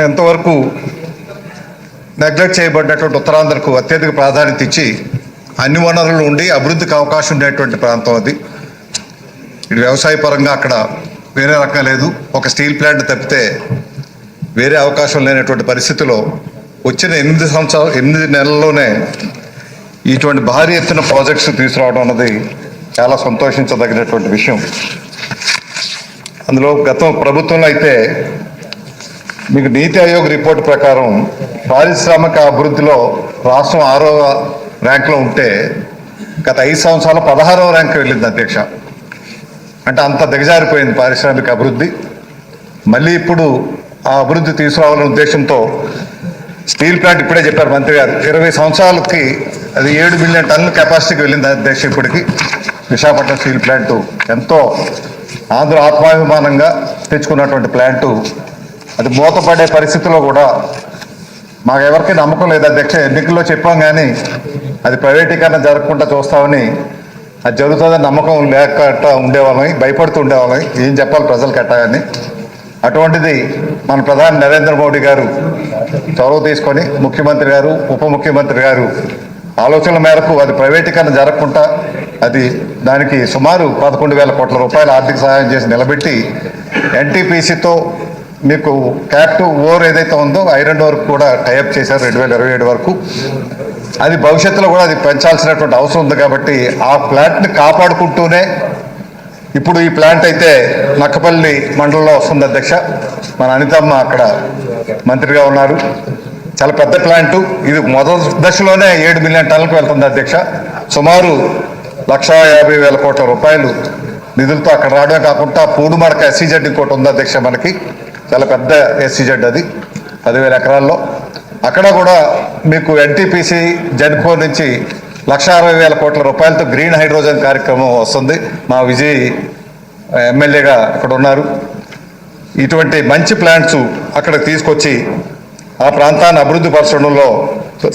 ఎంతవరకు నెగ్లెక్ట్ చేయబడినటువంటి ఉత్తరాంధ్రకు అత్యధిక ప్రాధాన్యత ఇచ్చి అన్ని వనరులు ఉండి అభివృద్ధికి అవకాశం ఉండేటువంటి ప్రాంతం అది. ఇటు వ్యవసాయ పరంగా అక్కడ వేరే రకం లేదు. ఒక స్టీల్ ప్లాంట్ తప్పితే వేరే అవకాశం లేనటువంటి పరిస్థితిలో వచ్చిన ఎనిమిది సంవత్సరాలు ఎనిమిది నెలల్లోనే ఇటువంటి భారీ ఎత్తున ప్రాజెక్ట్స్ తీసుకురావడం అన్నది చాలా సంతోషించదగినటువంటి విషయం. అందులో గతం ప్రభుత్వంలో అయితే మీకు నీతి ఆయోగ్ రిపోర్ట్ ప్రకారం పారిశ్రామిక అభివృద్ధిలో రాష్ట్రం ఆరో ర్యాంక్లో ఉంటే గత ఐదు సంవత్సరాలు పదహారవ ర్యాంక్ వెళ్ళింది అధ్యక్ష. అంటే అంత దిగజారిపోయింది పారిశ్రామిక అభివృద్ధి. మళ్ళీ ఇప్పుడు ఆ అభివృద్ధి తీసుకురావాలనే ఉద్దేశంతో స్టీల్ ప్లాంట్ ఇప్పుడే చెప్పారు మంత్రి గారు. ఇరవై సంవత్సరాలకి అది ఏడు మిలియన్ టన్నుల కెపాసిటీకి వెళ్ళింది అధ్యక్ష ఇప్పటికి. విశాఖపట్నం స్టీల్ ప్లాంటు ఎంతో ఆంధ్ర ఆత్మాభిమానంగా తెచ్చుకున్నటువంటి ప్లాంటు అది మూతపడే పరిస్థితిలో కూడా మాకు ఎవరికి నమ్మకం లేదు. అధ్యక్ష ఎన్నికల్లో చెప్పాం కానీ అది ప్రైవేటీకరణ జరగకుండా చూస్తామని అది జరుగుతుందని నమ్మకం లేక ఉండేవాళ్ళని భయపడుతూ ఉండేవాళ్ళని ఏం చెప్పాలి ప్రజలకు ఎట్టాగని అటువంటిది మన ప్రధాని నరేంద్ర మోడీ గారు చొరవ తీసుకొని ముఖ్యమంత్రి గారు ఉప ముఖ్యమంత్రి గారు ఆలోచనల మేరకు అది ప్రైవేటీకరణ జరగకుండా అది దానికి సుమారు పదకొండు వేల కోట్ల రూపాయల ఆర్థిక సహాయం చేసి నిలబెట్టి ఎన్టీపీసీతో మీకు క్యాప్టివ్ ఓర్ ఏదైతే ఉందో ఐరన్ వరకు కూడా టైఅప్ చేశారు రెండు వేల ఇరవై ఏడు వరకు. అది భవిష్యత్తులో కూడా అది పెంచాల్సినటువంటి అవసరం ఉంది కాబట్టి ఆ ప్లాంట్ని కాపాడుకుంటూనే ఇప్పుడు ఈ ప్లాంట్ అయితే నక్కపల్లి మండలంలో వస్తుంది అధ్యక్ష. మన అనితమ్మ అక్కడ మంత్రిగా ఉన్నారు. చాలా పెద్ద ప్లాంటు ఇది మొదటి దశలోనే ఏడు మిలియన్ టన్నులకు వెళ్తుంది అధ్యక్ష. సుమారు లక్షా యాభై వేల కోట్ల రూపాయలు నిధులతో అక్కడ రావడమే కాకుండా పూడుమడక ఎస్సీజెడ్ ఇంకోటి ఉంది అధ్యక్ష మనకి. చాలా పెద్ద ఎస్సీజెడ్ అది. పదివేల ఎకరాల్లో. అక్కడ కూడా మీకు ఎన్టీపీసీ జన్కో నుంచి లక్ష అరవై వేల కోట్ల రూపాయలతో గ్రీన్ హైడ్రోజన్ కార్యక్రమం వస్తుంది. మా విజయ్ ఎమ్మెల్యేగా అక్కడ ఉన్నారు. ఇటువంటి మంచి ప్లాంట్స్ అక్కడ తీసుకొచ్చి ఆ ప్రాంతాన్ని అభివృద్ధి పరచడంలో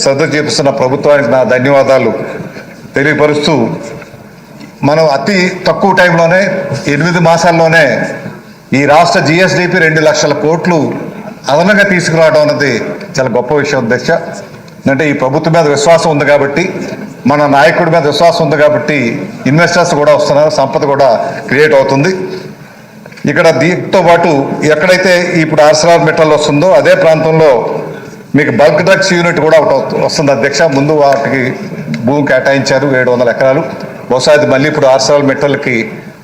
శ్రద్ధ చూపిస్తున్న ప్రభుత్వానికి నా ధన్యవాదాలు తెలియపరుస్తూ మనం అతి తక్కువ టైంలోనే ఎనిమిది మాసాల్లోనే ఈ రాష్ట్ర జిఎస్డిపి రెండు లక్షల కోట్లు అదనంగా తీసుకురావడం అన్నది చాలా గొప్ప విషయం దశ అంటే ఈ ప్రభుత్వం మీద విశ్వాసం ఉంది కాబట్టి మన నాయకుడి మీద విశ్వాసం ఉంది కాబట్టి ఇన్వెస్టర్స్ కూడా వస్తున్నారు సంపద కూడా క్రియేట్ అవుతుంది. ఇక్కడ దీంతో పాటు ఎక్కడైతే ఇప్పుడు ఆర్సలార్ మెటల్ వస్తుందో అదే ప్రాంతంలో మీకు బల్క్ డ్రగ్స్ యూనిట్ కూడా ఒకటి వస్తుంది అధ్యక్ష. ముందు వాటికి భూమి కేటాయించారు ఏడు వందల ఎకరాలు. బహుశా అది మళ్ళీ ఇప్పుడు ఆర్సరాల్ మెటల్కి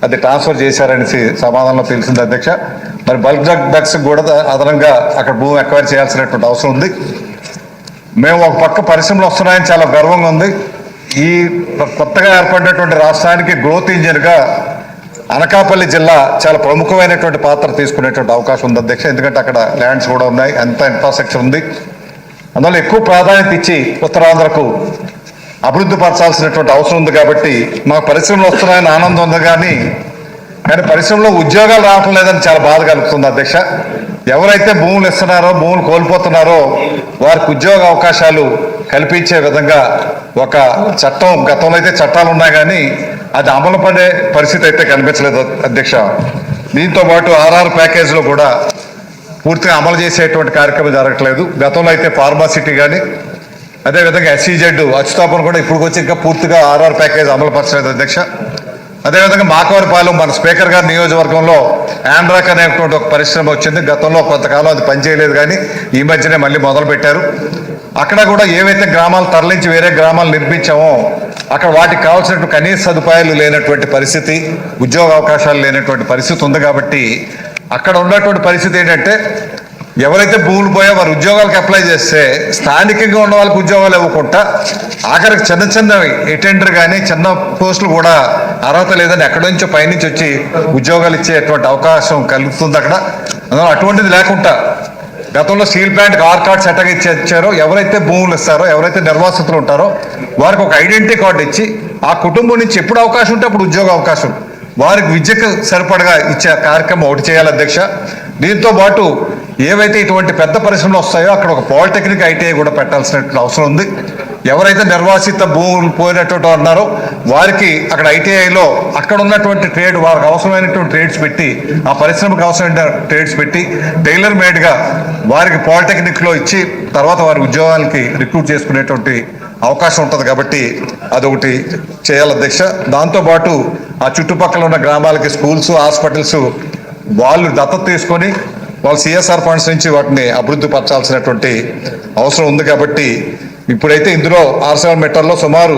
అది ట్రాన్స్ఫర్ చేశారనేసి సమాధానంలో తెలిసింది అధ్యక్ష. మరి బల్క్ డ్రగ్ డ్రగ్స్ కూడా అదనంగా అక్కడ భూమి ఎక్వైర్ చేయాల్సినటువంటి అవసరం ఉంది. మేము ఒక పక్క పరిశ్రమలు వస్తున్నాయని చాలా గర్వంగా ఉంది. ఈ కొత్తగా ఏర్పడినటువంటి రాష్ట్రానికి గ్రోత్ ఇంజిన్గా అనకాపల్లి జిల్లా చాలా ప్రముఖమైనటువంటి పాత్ర తీసుకునేటువంటి అవకాశం ఉంది అధ్యక్ష. ఎందుకంటే అక్కడ ల్యాండ్స్ కూడా ఉన్నాయి అంత ఇన్ఫ్రాస్ట్రక్చర్ ఉంది. అందువల్ల ఎక్కువ ప్రాధాన్యత ఇచ్చి ఉత్తరాంధ్రకు అభివృద్ధి పరచాల్సినటువంటి అవసరం ఉంది కాబట్టి మాకు పరిశ్రమలు వస్తున్నాయని ఆనందం ఉంది కానీ కానీ పరిశ్రమలో ఉద్యోగాలు రావటం లేదని చాలా బాధ కలుగుతుంది అధ్యక్ష. ఎవరైతే భూములు ఇస్తున్నారో భూములు కోల్పోతున్నారో వారికి ఉద్యోగ అవకాశాలు కల్పించే విధంగా ఒక చట్టం గతంలో అయితే చట్టాలు ఉన్నాయి కానీ అది అమలు పడే పరిస్థితి అయితే కనిపించలేదు అధ్యక్ష. దీంతో పాటు ఆర్ఆర్ ప్యాకేజీలో కూడా పూర్తిగా అమలు చేసేటువంటి కార్యక్రమం జరగట్లేదు. గతంలో అయితే ఫార్మాసిటీ కానీ అదేవిధంగా ఎస్సీజెడ్ అచ్యుతాపన కూడా ఇప్పుడు వచ్చి ఇంకా పూర్తిగా ఆర్ఆర్ ప్యాకేజ్ అమలు పరచలేదు అధ్యక్ష. అదేవిధంగా మాకవరిపాలెం మన స్పీకర్ గారి నియోజకవర్గంలో ఆండ్రాక్ అనేటువంటి ఒక పరిశ్రమ వచ్చింది. గతంలో కొంతకాలం అది పనిచేయలేదు కానీ ఈ మధ్యనే మళ్ళీ మొదలు పెట్టారు అక్కడ కూడా ఏవైతే గ్రామాలు తరలించి వేరే గ్రామాలు నిర్మించామో అక్కడ వాటికి కావాల్సినటువంటి కనీస సదుపాయాలు లేనటువంటి పరిస్థితి ఉద్యోగ అవకాశాలు లేనటువంటి పరిస్థితి ఉంది కాబట్టి అక్కడ ఉన్నటువంటి పరిస్థితి ఏంటంటే ఎవరైతే భూములు పోయా వారు ఉద్యోగాలకు అప్లై చేస్తే స్థానికంగా ఉన్న వాళ్ళకి ఉద్యోగాలు ఇవ్వకుండా ఆఖరికి చిన్న చిన్నవి అటెండర్ కానీ చిన్న పోస్టులు కూడా అర్హత లేదని ఎక్కడి నుంచో పైనుంచి వచ్చి ఉద్యోగాలు ఇచ్చేటువంటి అవకాశం కలుగుతుంది అక్కడ. అందువల్ల అటువంటిది లేకుండా గతంలో స్టీల్ ప్లాంట్ ఆర్ కార్డ్ సెటగా ఇచ్చి ఇచ్చారో ఎవరైతే భూములు ఇస్తారో ఎవరైతే నిర్వాసితులు ఉంటారో వారికి ఒక ఐడెంటిటీ కార్డు ఇచ్చి ఆ కుటుంబం నుంచి ఎప్పుడు అవకాశం ఉంటే అప్పుడు ఉద్యోగ అవకాశం. వారికి విద్యకు సరిపడగా ఇచ్చే కార్యక్రమం ఒకటి చేయాలి అధ్యక్ష. దీంతో పాటు ఏవైతే ఇటువంటి పెద్ద పరిశ్రమలు వస్తాయో అక్కడ ఒక పాలిటెక్నిక్ ఐటీఐ కూడా పెట్టాల్సినటువంటి అవసరం ఉంది. ఎవరైతే నిర్వాసిత భూములు పోయినటువంటి అన్నారో వారికి అక్కడ ఐటీఐలో అక్కడ ఉన్నటువంటి ట్రేడ్ వారికి అవసరమైనటువంటి ట్రేడ్స్ పెట్టి ఆ పరిశ్రమకు అవసరమైన ట్రేడ్స్ పెట్టి టైలర్ మేడ్గా వారికి పాలిటెక్నిక్లో ఇచ్చి తర్వాత వారి ఉద్యోగాలకి రిక్రూట్ చేసుకునేటువంటి అవకాశం ఉంటుంది కాబట్టి అదొకటి చేయాలి అధ్యక్ష. దాంతోపాటు ఆ చుట్టుపక్కల ఉన్న గ్రామాలకి స్కూల్స్ హాస్పిటల్స్ వాళ్ళు దత్తత తీసుకొని వాళ్ళు సిఎస్ఆర్ ఫండ్స్ నుంచి వాటిని అభివృద్ధి పరచాల్సినటువంటి అవసరం ఉంది కాబట్టి ఇప్పుడైతే ఇందులో ఆర్సీఆర్ మీటర్లో సుమారు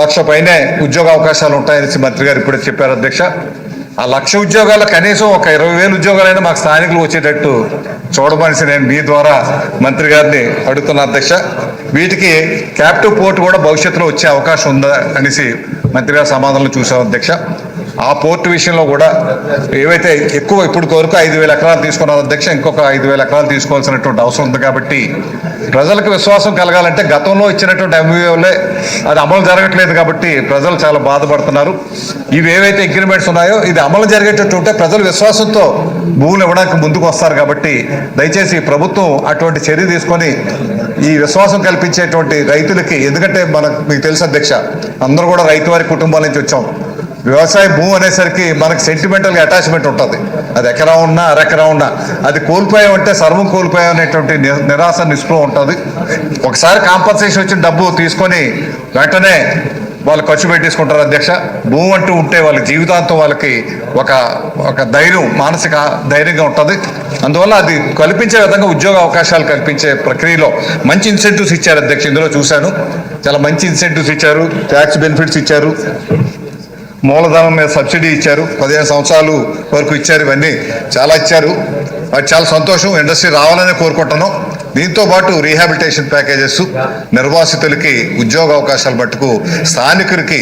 లక్ష పైనే ఉద్యోగ అవకాశాలు ఉంటాయని మంత్రి గారు ఇప్పుడే చెప్పారు అధ్యక్ష. ఆ లక్ష ఉద్యోగాలు కనీసం ఒక ఇరవై వేలు ఉద్యోగాలైనా మాకు స్థానికులు వచ్చేటట్టు చూడమనిసి నేను మీ ద్వారా మంత్రి గారిని అడుగుతున్నా అధ్యక్ష. వీటికి క్యాప్టివ్ పోర్ట్ కూడా భవిష్యత్తులో వచ్చే అవకాశం ఉందా అనేసి మంత్రి గారి సమాధానం చూసాం అధ్యక్ష. ఆ పోర్టు విషయంలో కూడా ఏవైతే ఎక్కువ ఇప్పుడు వరకు ఐదు వేల ఎకరాలు తీసుకున్నారు అధ్యక్ష ఇంకొక ఐదు వేల ఎకరాలు తీసుకోవాల్సినటువంటి అవసరం ఉంది కాబట్టి ప్రజలకు విశ్వాసం కలగాలంటే గతంలో ఇచ్చినటువంటి ఎంవీఓలే అది అమలు జరగట్లేదు కాబట్టి ప్రజలు చాలా బాధపడుతున్నారు. ఇవి ఏవైతే అగ్రిమెంట్స్ ఉన్నాయో ఇది అమలు జరిగేటట్టు ఉంటే ప్రజలు విశ్వాసంతో భూములు ఇవ్వడానికి ముందుకు వస్తారు కాబట్టి దయచేసి ప్రభుత్వం అటువంటి చర్య తీసుకొని ఈ విశ్వాసం కల్పించేటువంటి రైతులకి ఎందుకంటే మనకు మీకు తెలుసు అధ్యక్ష అందరూ కూడా రైతు వారి కుటుంబాల నుంచి వచ్చాం. వ్యవసాయ భూమి అనేసరికి మనకు సెంటిమెంటల్గా అటాచ్మెంట్ ఉంటుంది. అది ఎకరా ఉన్నా అరెకరా ఉన్నా. అది కోల్పోయామంటే సర్వం కోల్పోయాం అనేటువంటి నిరాశ నిస్పృహ ఉంటుంది. ఒకసారి కాంపన్సేషన్ వచ్చిన డబ్బు తీసుకొని వెంటనే వాళ్ళు ఖర్చు పెట్టేసుకుంటారు అధ్యక్ష. భూమి అంటూ ఉంటే వాళ్ళ జీవితాంతం వాళ్ళకి ఒక ఒక ధైర్యం మానసిక ధైర్యంగా ఉంటుంది. అందువల్ల అది కల్పించే విధంగా ఉద్యోగ అవకాశాలు కల్పించే ప్రక్రియలో మంచి ఇన్సెంటివ్స్ ఇచ్చారు అధ్యక్ష. ఇందులో చూశాను. చాలా మంచి ఇన్సెంటివ్స్ ఇచ్చారు. ట్యాక్స్ బెనిఫిట్స్ ఇచ్చారు. మూలధనం మీద సబ్సిడీ ఇచ్చారు. పదిహేను సంవత్సరాలు వరకు ఇచ్చారు ఇవన్నీ. చాలా ఇచ్చారు. అది చాలా సంతోషం. ఇండస్ట్రీ రావాలని కోరుకుంటున్నాం. దీంతో పాటు రీహాబిలిటేషన్ ప్యాకేజెస్ నిర్వాసితులకి ఉద్యోగ అవకాశాలు మట్టుకు స్థానికులకి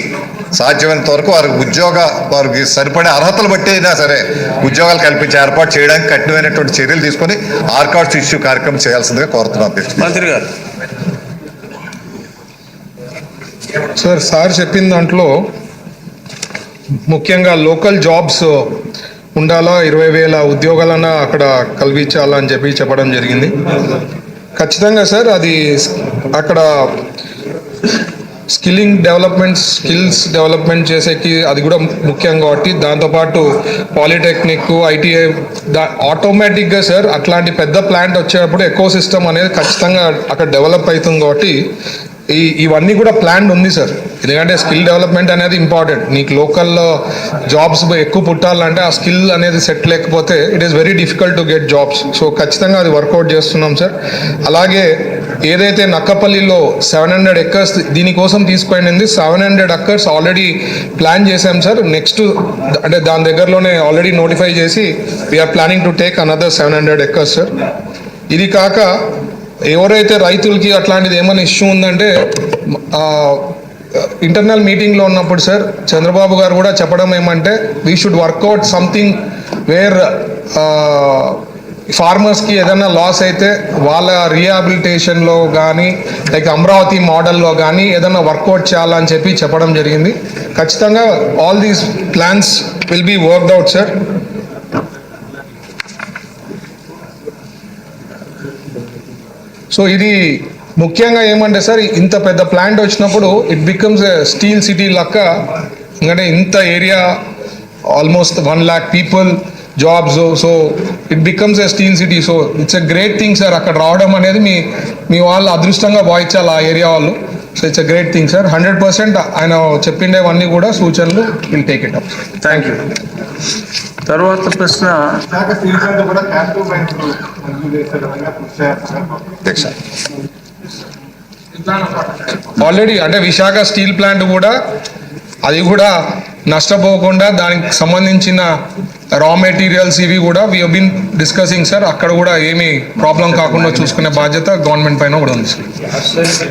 సాధ్యమైనంత వరకు వారికి ఉద్యోగ వారికి సరిపడే అర్హతలు బట్టి అయినా సరే ఉద్యోగాలు కల్పించే ఏర్పాటు చేయడానికి కఠినమైనటువంటి చర్యలు తీసుకొని ఆర్కాడ్స్ ఇష్యూ కార్యక్రమం చేయాల్సిందిగా కోరుతున్నాం. మంత్రి గారు. సార్ సార్ చెప్పిన దాంట్లో ముఖ్యంగా లోకల్ జాబ్స్ ఉండాలా? ఇరవై వేల ఉద్యోగాలన్న అక్కడ కల్పించాలా అని చెప్పి చెప్పడం జరిగింది. ఖచ్చితంగా సార్ అది అక్కడ స్కిల్లింగ్ డెవలప్మెంట్ స్కిల్స్ డెవలప్మెంట్ చేసేకి అది కూడా ముఖ్యం కాబట్టి దాంతోపాటు పాలిటెక్నిక్ ఐటీఐ దా ఆటోమేటిక్గా సార్ అట్లాంటి పెద్ద ప్లాంట్ వచ్చేటప్పుడు ఎకో సిస్టమ్ అనేది ఖచ్చితంగా అక్కడ డెవలప్ అవుతుంది కాబట్టి ఈ ఇవన్నీ కూడా ప్లాన్ ఉంది సార్ ఎందుకంటే స్కిల్ డెవలప్మెంట్ అనేది ఇంపార్టెంట్ నీకు లోకల్లో జాబ్స్ ఎక్కువ పుట్టాలంటే ఆ స్కిల్ అనేది సెట్ లేకపోతే it is very difficult to get jobs so ఖచ్చితంగా అది వర్కౌట్ చేస్తున్నాం సార్ అలాగే ఏదైతే నక్కపల్లిలో సెవెన్ హండ్రెడ్ ఎక్కర్స్ దీనికోసం తీసుకుపోయింది seven hundred acres already plan చేశాం సార్ నెక్స్ట్ అంటే దాని దగ్గరలోనే ఆల్రెడీ నోటిఫై చేసి we are planning to take another seven hundred acres sir ఇది కాక ఎవరైతే రైతులకి అట్లాంటిది ఏమైనా ఇష్యూ ఉందంటే ఇంటర్నల్ మీటింగ్లో ఉన్నప్పుడు సార్ చంద్రబాబు గారు కూడా చెప్పడం ఏమంటే we should work out something where ఫార్మర్స్కి ఏదైనా లాస్ అయితే వాళ్ళ రీహాబిలిటేషన్లో కానీ లైక్ అమరావతి మోడల్లో కానీ ఏదైనా వర్కౌట్ చేయాలని చెప్పి చెప్పడం జరిగింది. ఖచ్చితంగా all these plans will be worked out sir so ఇది ముఖ్యంగా ఏమంటే సార్ ఇంత పెద్ద ప్లాంట్ వచ్చినప్పుడు ఇట్ బికమ్స్ స్టీల్ సిటీ లక్క. ఎందుకంటే ఇంత area almost one lakh people jobs so it becomes a steel city so it's a great thing sir అక్కడ రావడం అనేది మీ మీ వాళ్ళు అదృష్టంగా భావించాలి ఆ ఏరియా వాళ్ళు. So it's a great thing sir hundred percent ఆయన చెప్పిండేవన్నీ కూడా సూచనలు will take it up thank you తర్వాత ప్రశ్న ఆల్రెడీ అంటే విశాఖ స్టీల్ ప్లాంట్ కూడా అది కూడా నష్టపోకుండా దానికి సంబంధించిన రా మెటీరియల్స్ ఇవి కూడా వీ బిన్ డిస్కసింగ్ సార్ అక్కడ కూడా ఏమీ ప్రాబ్లం కాకుండా చూసుకునే బాధ్యత గవర్నమెంట్ పైన కూడా ఉంది సార్